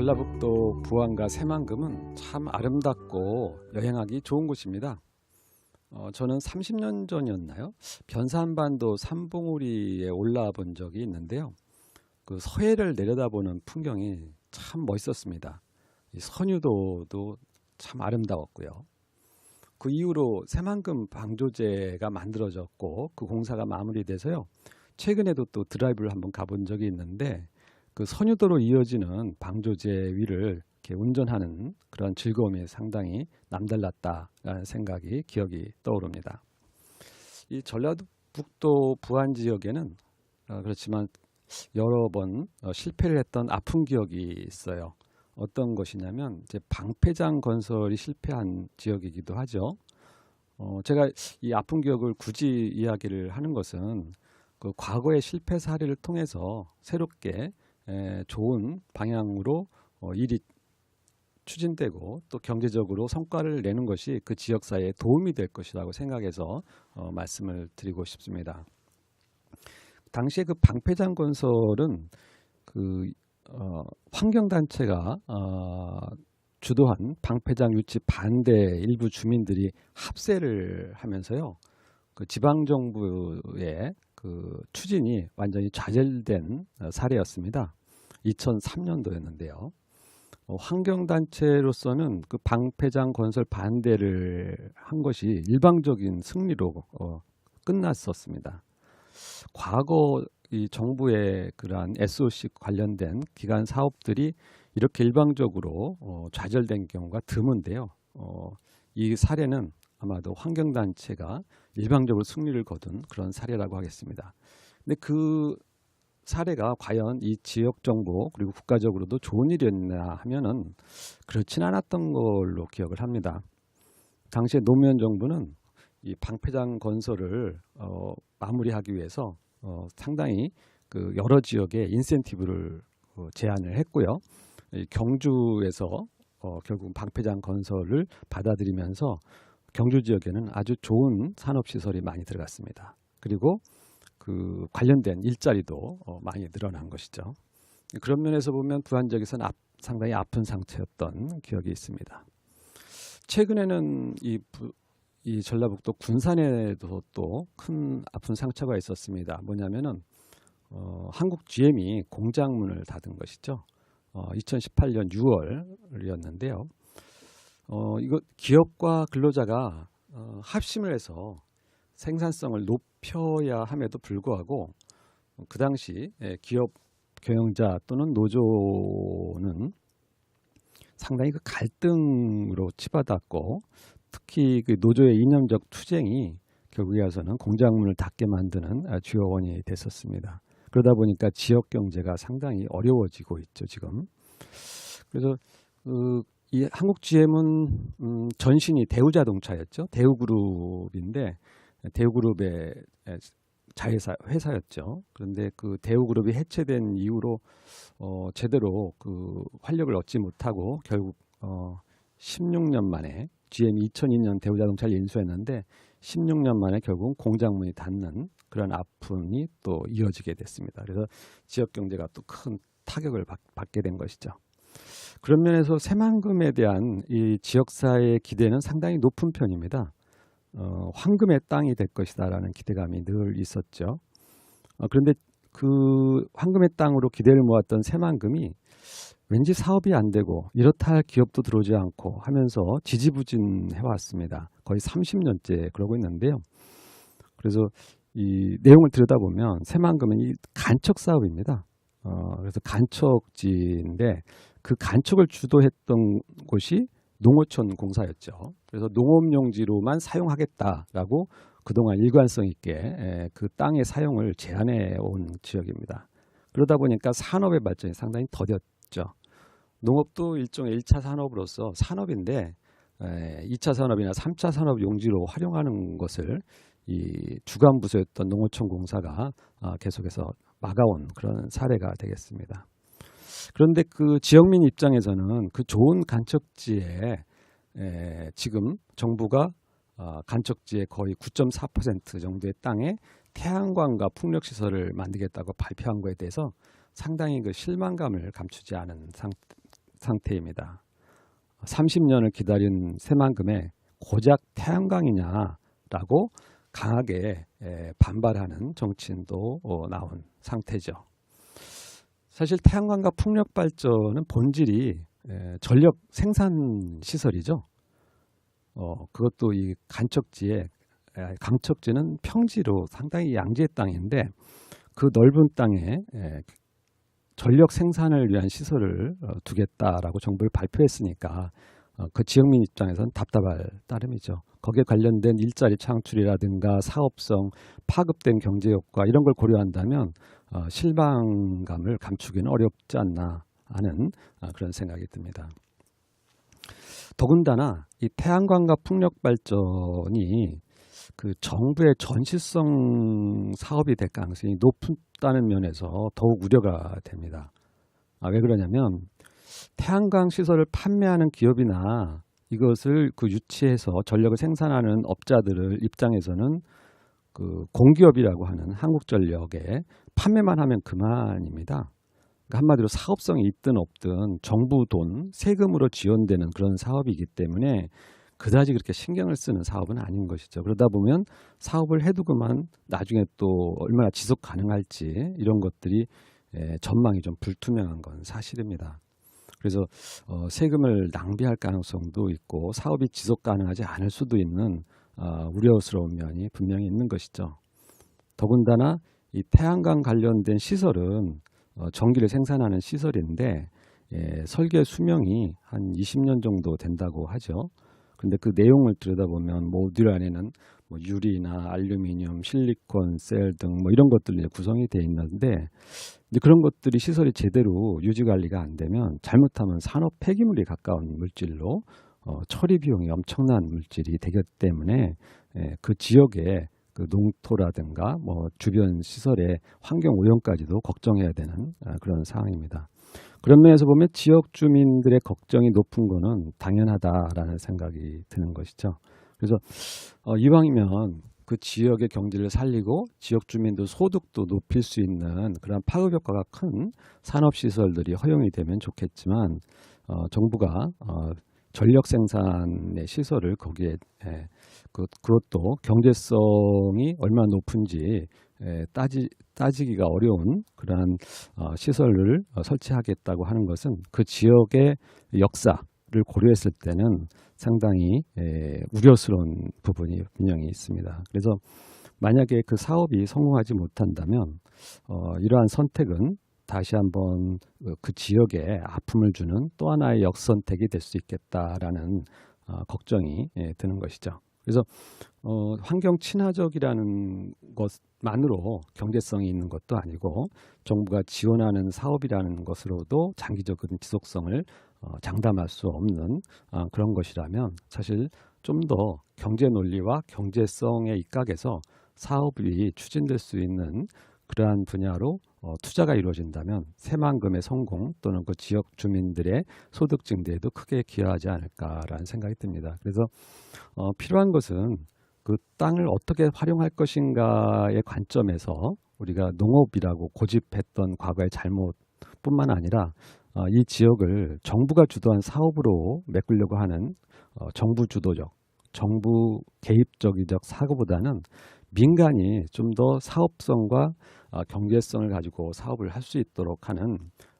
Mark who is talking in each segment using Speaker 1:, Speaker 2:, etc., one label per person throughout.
Speaker 1: 전라북도 부안과 새만금은 참 아름답고 여행하기 좋은 곳입니다. 어, 저는 30년 전이었나요? 변산반도 삼봉우리에 올라와 본 적이 있는데요. 그 서해를 내려다보는 풍경이 참 멋있었습니다. 이 선유도도 참 아름다웠고요. 그 이후로 새만금 방조제가 만들어졌고 그 공사가 마무리돼서요. 최근에도 또 드라이브를 한번 가본 적이 있는데 그 선유도로 이어지는 방조제 위를 이렇게 운전하는 그런 즐거움이 상당히 남달랐다라는 생각이 기억이 떠오릅니다. 이 전라북도 부안 지역에는 어, 그렇지만 여러 번 어, 실패를 했던 아픈 기억이 있어요. 어떤 것이냐면 이제 방패장 건설이 실패한 지역이기도 하죠. 어, 제가 이 아픈 기억을 굳이 이야기를 하는 것은 그 과거의 실패 사례를 통해서 새롭게 에, 좋은 방향으로 어, 일이 추진되고 또 경제적으로 성과를 내는 것이 그 지역 사회에 도움이 될 것이라고 생각해서 어, 말씀을 드리고 싶습니다. 당시에 그 방패장 건설은 그 어, 환경 단체가 어, 주도한 방패장 유치 반대 일부 주민들이 합세를 하면서요. 그 지방 정부의 그 추진이 완전히 좌절된 어, 사례였습니다. 2003년도였는데요. 어, 환경단체로서는 그 방패장 건설 반대를 한 것이 일방적인 승리로 어, 끝났었습니다. 과거 이 정부의 그러한 SOC 관련된 기관 사업들이 이렇게 일방적으로 어, 좌절된 경우가 드문데요. 어, 이 사례는 아마도 환경단체가 일방적으로 승리를 거둔 그런 사례라고 하겠습니다. 근데 그 사례가 과연 이 지역 정부 그리고 국가적으로도 좋은 일이었나 하면은 그렇진 않았던 걸로 기억을 합니다. 당시에 노무현 정부는 이 방패장 건설을 어, 마무리하기 위해서 어, 상당히 그 여러 지역에 인센티브를 어, 제안을 했고요. 이 경주에서 어, 결국 방패장 건설을 받아들이면서 경주 지역에는 아주 좋은 산업 시설이 많이 들어갔습니다. 그리고 그 관련된 일자리도 어, 많이 늘어난 것이죠. 그런 면에서 보면 부안 지역에서는 앞- 상당히 아픈 상태였던 기억이 있습니다. 최근에는 이, 부- 이 전라북도 군산에도 또 큰 아픈 상처가 있었습니다. 뭐냐면은 어, 한국 GM이 공장문을 닫은 것이죠. 어, 2018년 6월이었는데요. 어, 이거 기업과 근로자가 어, 합심을 해서 생산성을 높 여야 함에도 불구하고 어, 그 당시 예, 기업 경영자 또는 노조는 상당히 그 갈등으로 치받았고 특히 그 노조의 이념적 투쟁이 결국에 와서는 공장문을 닫게 만드는 아, 주요 원인이 됐었습니다. 그러다 보니까 지역 경제가 상당히 어려워지고 있죠 지금. 그래서 그, 이 한국 GM은 음, 전신이 대우자동차였죠. 대우그룹인데 대우그룹의 자회사 회사였죠. 그런데 그 대우그룹이 해체된 이후로 어, 제대로 그 활력을 얻지 못하고 결국 어, 16년 만에 GM이 2002년 대우자동차를 인수했는데 16년 만에 결국 공장 문이 닫는 그런 아픔이 또 이어지게 됐습니다. 그래서 지역 경제가 또 큰 타격을 받, 받게 된 것이죠. 그런 면에서 새만금에 대한 이 지역사회의 기대는 상당히 높은 편입니다. 어, 황금의 땅이 될 것이다라는 기대감이 늘 있었죠. 어, 그런데 그 황금의 땅으로 기대를 모았던 새만금이 왠지 사업이 안 되고 이렇다 할 기업도 들어오지 않고 하면서 지지부진해 왔습니다. 거의 30년째 그러고 있는데요. 그래서 이 내용을 들여다보면 새만금은 이 간척 사업입니다. 어, 그래서 간척지인데 그 간척을 주도했던 곳이 농어촌 공사였죠. 그래서 농업용지로만 사용하겠다라고 그동안 일관성 있게 에, 그 땅의 사용을 제한해 온 지역입니다. 그러다 보니까 산업의 발전이 상당히 더뎠죠. 농업도 일종의 1차 산업으로서 산업인데 에, 2차 산업이나 3차 산업 용지로 활용하는 것을 이 주간 부서였던 농어촌 공사가 아, 계속해서 막아온 그런 사례가 되겠습니다. 그런데 그 지역민 입장에서는 그 좋은 간척지에 에, 지금 정부가 아, 간척지의 거의 9.4% 정도의 땅에 태양광과 풍력 시설을 만들겠다고 발표한 것에 대해서 상당히 그 실망감을 감추지 않은 상, 상태입니다. 30년을 기다린 새만금에 고작 태양광이냐라고 강하게 에, 반발하는 정치인도 어, 나온 상태죠. 사실 태양광과 풍력 발전은 본질이 에, 전력 생산 시설이죠. 어, 그것도 이 간척지에 에, 강척지는 평지로 상당히 양지의 땅인데 그 넓은 땅에 에, 전력 생산을 위한 시설을 어, 두겠다라고 정부를 발표했으니까 어, 그 지역민 입장에서는 답답할 따름이죠. 거기에 관련된 일자리 창출이라든가 사업성, 파급된 경제 효과 이런 걸 고려한다면 어, 실망감을 감추기는 어렵지 않나 하는 어, 그런 생각이 듭니다. 더군다나 이 태양광과 풍력 발전이 그 정부의 전시성 사업이 될 가능성이 높다는 면에서 더욱 우려가 됩니다. 아, 왜 그러냐면 태양광 시설을 판매하는 기업이나 이것을 그 유치해서 전력을 생산하는 업자들을 입장에서는 그 공기업이라고 하는 한국전력에 판매만 하면 그만입니다. 그러니까 한마디로 사업성이 있든 없든 정부 돈, 세금으로 지원되는 그런 사업이기 때문에 그다지 그렇게 신경을 쓰는 사업은 아닌 것이죠. 그러다 보면 사업을 해두고만 나중에 또 얼마나 지속 가능할지 이런 것들이 에, 전망이 좀 불투명한 건 사실입니다. 그래서 어, 세금을 낭비할 가능성도 있고 사업이 지속 가능하지 않을 수도 있는 어, 우려스러운 면이 분명히 있는 것이죠. 더군다나 이 태양광 관련된 시설은 어, 전기를 생산하는 시설인데 예, 설계 수명이 한 20년 정도 된다고 하죠. 근데 그 내용을 들여다보면 모듈 안에는 뭐 유리나 알루미늄, 실리콘, 셀 등 뭐 이런 것들이 구성이 되어 있는데 이제 그런 것들이 시설이 제대로 유지 관리가 안 되면 잘못하면 산업 폐기물에 가까운 물질로 어, 처리 비용이 엄청난 물질이 되기 때문에 예, 그 지역의 그 농토라든가 뭐 주변 시설의 환경 오염까지도 걱정해야 되는 아, 그런 상황입니다. 그런 면에서 보면 지역 주민들의 걱정이 높은 거는 당연하다라는 생각이 드는 것이죠. 그래서 어, 이왕이면 그 지역의 경제를 살리고 지역 주민들 소득도 높일 수 있는 그런 파급 효과가 큰 산업 시설들이 허용이 되면 좋겠지만 어, 정부가 어, 전력 생산의 시설을 거기에 에, 그, 그것도 경제성이 얼마나 높은지 에, 따지, 따지기가 어려운 그러한 어, 시설을 어, 설치하겠다고 하는 것은 그 지역의 역사를 고려했을 때는 상당히 에, 우려스러운 부분이 분명히 있습니다. 그래서 만약에 그 사업이 성공하지 못한다면 어, 이러한 선택은 다시 한번 그- 그 지역에 아픔을 주는 또 하나의 역선택이 될 수 있겠다라는 어, 걱정이 예, 드는 것이죠. 그래서 어, 환경 친화적이라는 것만으로 경제성이 있는 것도 아니고 정부가 지원하는 사업이라는 것으로도 장기적인 지속성을 어, 장담할 수 없는 어, 그런 것이라면 사실 좀 더 경제 논리와 경제성의 입각에서 사업이 추진될 수 있는 그러한 분야로 어, 투자가 이루어진다면 새만금의 성공 또는 그 지역 주민들의 소득 증대에도 크게 기여하지 않을까라는 생각이 듭니다. 그래서 어, 필요한 것은 그 땅을 어떻게 활용할 것인가의 관점에서 우리가 농업이라고 고집했던 과거의 잘못뿐만 아니라 어, 이 지역을 정부가 주도한 사업으로 메꾸려고 하는 어, 정부 주도적, 정부 개입적이적 사고보다는 민간이 좀 더 사업성과 어, 경제성을 가지고 사업을 할 수 있도록 하는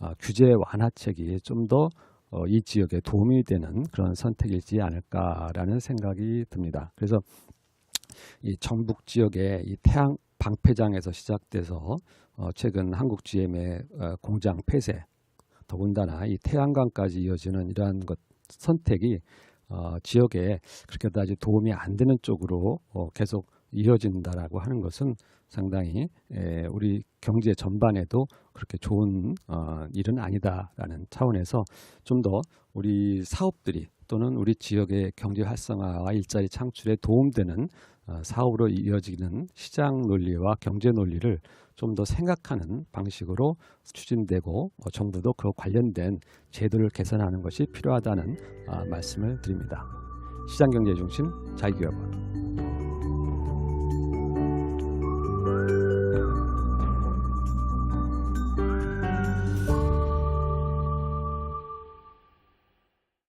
Speaker 1: 어, 규제 완화책이 좀더 어, 이 지역에 도움이 되는 그런 선택이지 않을까라는 생각이 듭니다. 그래서 이 전북 지역의 이 태양 방패장에서 시작돼서 어, 최근 한국 GM의 어, 공장 폐쇄, 더군다나 이 태양광까지 이어지는 이러한 것 선택이 어, 지역에 그렇게까지 도움이 안 되는 쪽으로 어, 계속 이어진다라고 하는 것은 상당히 에, 우리 경제 전반에도 그렇게 좋은 어, 일은 아니다라는 차원에서 좀 더 우리 사업들이 또는 우리 지역의 경제 활성화와 일자리 창출에 도움되는 어, 사업으로 이어지는 시장 논리와 경제 논리를 좀 더 생각하는 방식으로 추진되고 어, 정부도 그 관련된 제도를 개선하는 것이 필요하다는 아, 말씀을 드립니다. 시장경제 중심 자유기업원